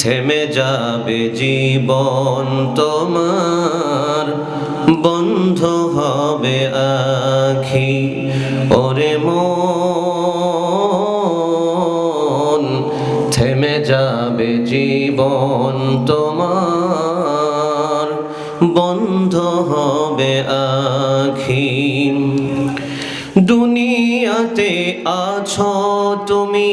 থেমে যাবে জীবন তোমার। বন্ধ হবে আখি, ওরে মন। থেমে যাবে জীবন তোমার, বন্ধ হবে আখি। দুনিয়াতে আছো তুমি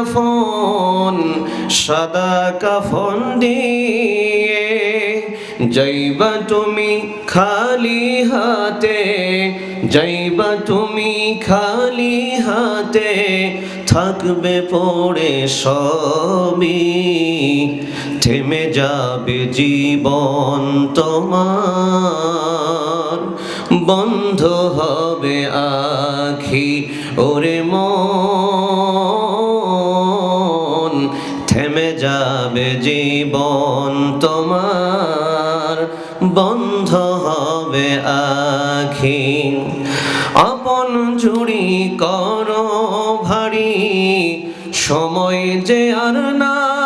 দাফন সাদা কাফন দিয়ে যাইবা তুমি খালি হাতে, যাইবা তুমি খালি হাতে, থাকবে পড়ে সবই। থেমে যাবে জীবন তোমার, বন্ধ হবে আখি, ওরে মন। যাবে জীবন তোমার, বন্ধ হবে আখি আপন জুড়ি করো ভারী, সময় যে আর নাই।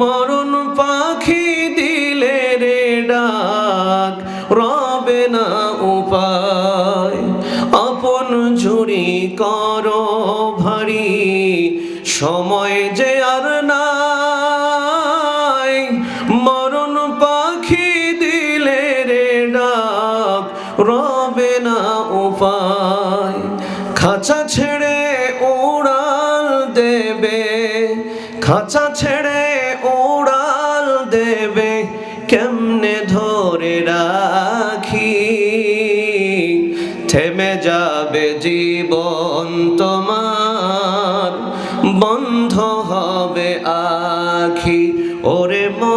মরণ পাখি দিলে রে ডাক, রবে না উপায়। আপন ঝুড়ি করো সময় যে আর নাই। মরণ পাখি দিলে রে ডাক, রবে না উপায়। খাঁচা ছেড়ে উড়াল দেবে, খাঁচা ছেড়ে উড়াল দেবে, কেমনে ধরে রাখি? থেমে যাবে জীবন তোমার। বন্ধ হবে আখি, ওরে মন।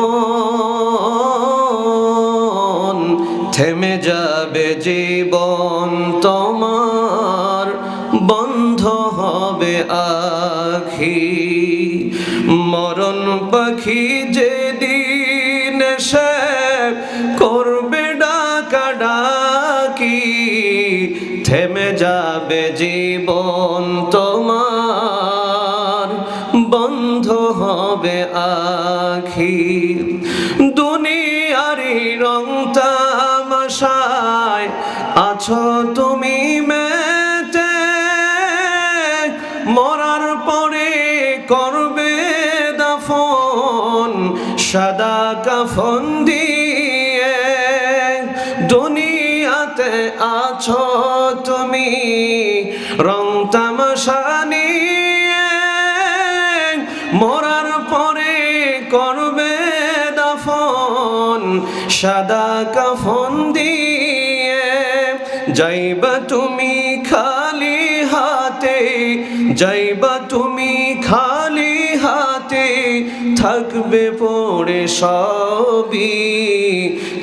থেমে যাবে জীবন তোমার, বন্ধ হবে আখি। মরণ পাখি যেদিন সে করবে ডাকা ডাকি, থেমে যাবে জীবন তোমার বন্ধ হবে আখি দুনিয়ারি রং তামাশায় আছো তুমি মেতে। মরার পরে করবে দাফন, সাদা কাফন দিয়ে। দুনিয়াতে আছো তুমি রং তামাশা দাফন সাদা কাফন দিয়ে যাইবা তুমি খালি হাতে, যাইবা তুমি খালি হাতে, থাকবে পড়ে সবই,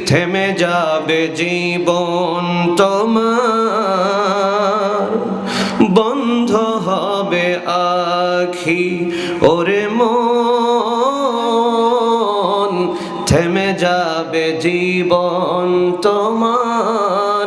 থেমে যাবে জীবন তোমার। বন্ধ হবে আখি, ওরে মন থেমে যাবে জীবন তোমার।